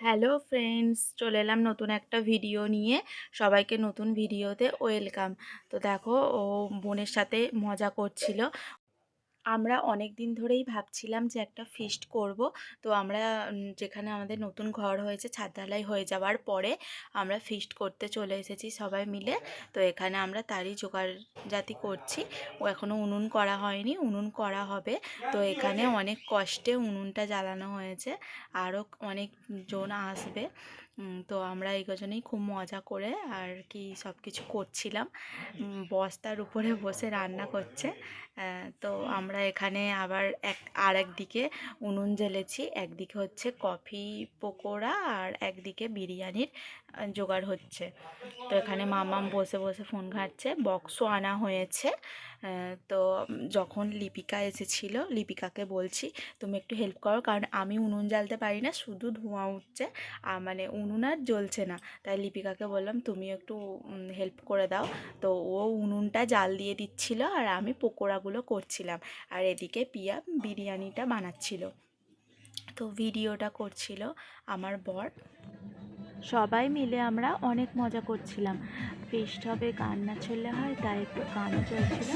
Hello friends, চলে এলাম নতুন একটা ভিডিও নিয়ে। সবাইকে নতুন ভিডিওতে ওয়েলকাম। তো দেখো, ও বোনের সাথে মজা করছিল। আমরা অনেক দিন ধরেই ভাবছিলাম যে একটা ফিস্ট করব। তো আমরা যেখানে আমাদের নতুন ঘর হয়েছে ছাদ ঢালাই হয়ে যাওয়ার পরে আমরা ফিস্ট করতে চলে এসেছি সবাই মিলে। তো এখানে আমরা তারই জোগাড় জাতি করছি। ও এখনও উনুন করা হয়নি, উনুন করা হবে। তো এখানে অনেক কষ্টে উনুনটা জ্বালানো হয়েছে। আরও অনেক জন আসবে। তো আমরা এই জন্যই খুব মজা করে আর কি সব কিছু করছিলাম বস্তার উপরে বসে রান্না করছে। তো আমরা এখানে আবার এক আর একদিকে উনুন জ্বেলেছি। একদিকে হচ্ছে কফি পকোড়া আর একদিকে বিরিয়ানির জোগাড় হচ্ছে। তো এখানে মামাম বসে বসে ফোন ঘাঁটছে। বক্সও আনা হয়েছে। তো যখন লিপিকা এসেছিল, লিপিকাকে বলছি, তুমি একটু হেল্প করো, কারণ আমি উনুন জ্বালতে পারি না, শুধু ধোঁয়া উঠছে মানে উনুন আর জ্বলছে না। তাই লিপিকাকে বললাম, তুমি একটু হেল্প করে দাও। তো ও উনুনটা জাল দিয়ে দিচ্ছিল, আর আমি পকোড়াগুলো করছিলাম। আর এদিকে পিয়া বিরিয়ানিটা বানাচ্ছিল। তো ভিডিওটা করছিল আমার বর। সবাই মিলে আমরা অনেক মজা করছিলাম। ফিস্ট হবে গান না চললে হয়, তাই একটু গানও চলছিল।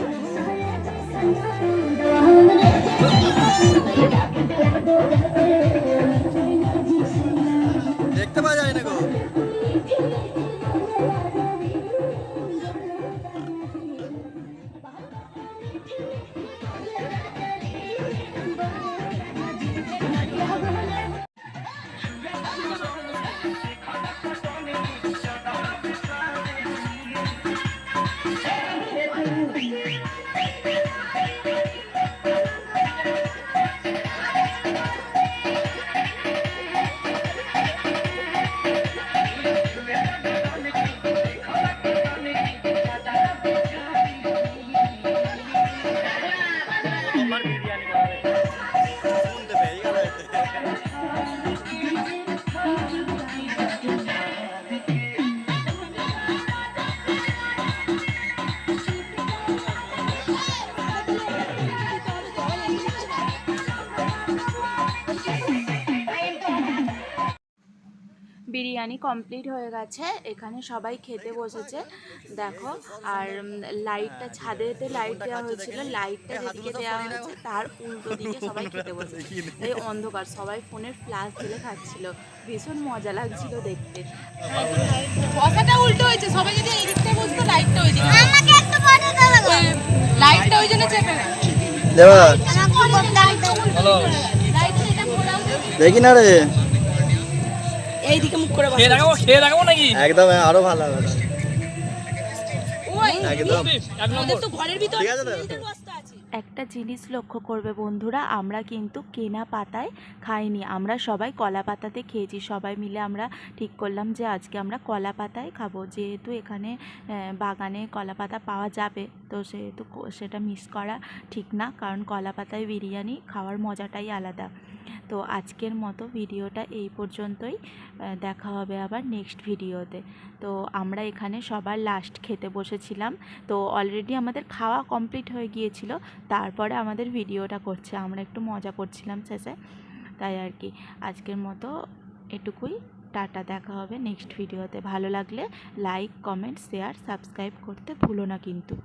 বিরিয়ানি কমপ্লিট হয়ে গেছে এখানে সবাই খেতে বসেছে। দেখো আর লাইটটা ছাদেতে লাইট দেওয়া হয়েছিল লাইটটা যেদিকে দেওয়া হয়েছে তার উল্টো দিকে সবাই খেতে বসেছে। এই অন্ধকার সবাই ফোনের ফ্ল্যাশ দিলে খাচ্ছিল। ভীষণ মজা লাগছিল দেখতে। বসাটা উল্টো হয়েছে সবাই যদি এই দিকটা বসতো লাইটটা ওই দিকে। আমাকে একটু বসে দাও লাইটটা ওই জন্য চেপে না দেবা হ্যালো লাইটটা এটা ঘোরা দেখি না রে। এই দিকে মুখ করে বসে খেয়ে দেখাবো খেয়ে দেখাবো নাকি? একদম আরও ভালো হবে। ওই একদম। এক নম্বর তো ঘরের ভিতর ঠিক আছে একটা জিনিস লক্ষ্য করবে বন্ধুরা, আমরা কিন্তু কেনা পাতায় খাইনি। আমরা সবাই কলা পাতাতে খেয়েছি, সবাই মিলে আমরা ঠিক করলাম যে আজকে আমরা কলা পাতায় খাব। যেহেতু এখানে বাগানে কলা পাতা পাওয়া যাবে, তো সেহেতু সেটা মিস করা ঠিক না, কারণ কলা পাতায় বিরিয়ানি খাওয়ার মজাটাই আলাদা। তো আজকের মতো ভিডিওটা এই পর্যন্তই দেখা হবে আবার নেক্সট ভিডিওতে। তো আমরা এখানে সবার লাস্ট খেতে বসেছিলাম। তো অলরেডি আমাদের খাওয়া কমপ্লিট হয়ে গিয়েছিল। তারপরে আমাদের ভিডিওটা করছে, আমরা একটু মজা করছিলাম শেষে। তাই আর কি, আজকের মতো এটুকুই। টাটা, দেখা হবে নেক্সট ভিডিওতে। ভালো লাগলে লাইক, কমেন্ট, শেয়ার, সাবস্ক্রাইব করতে ভুলো না কিন্তু।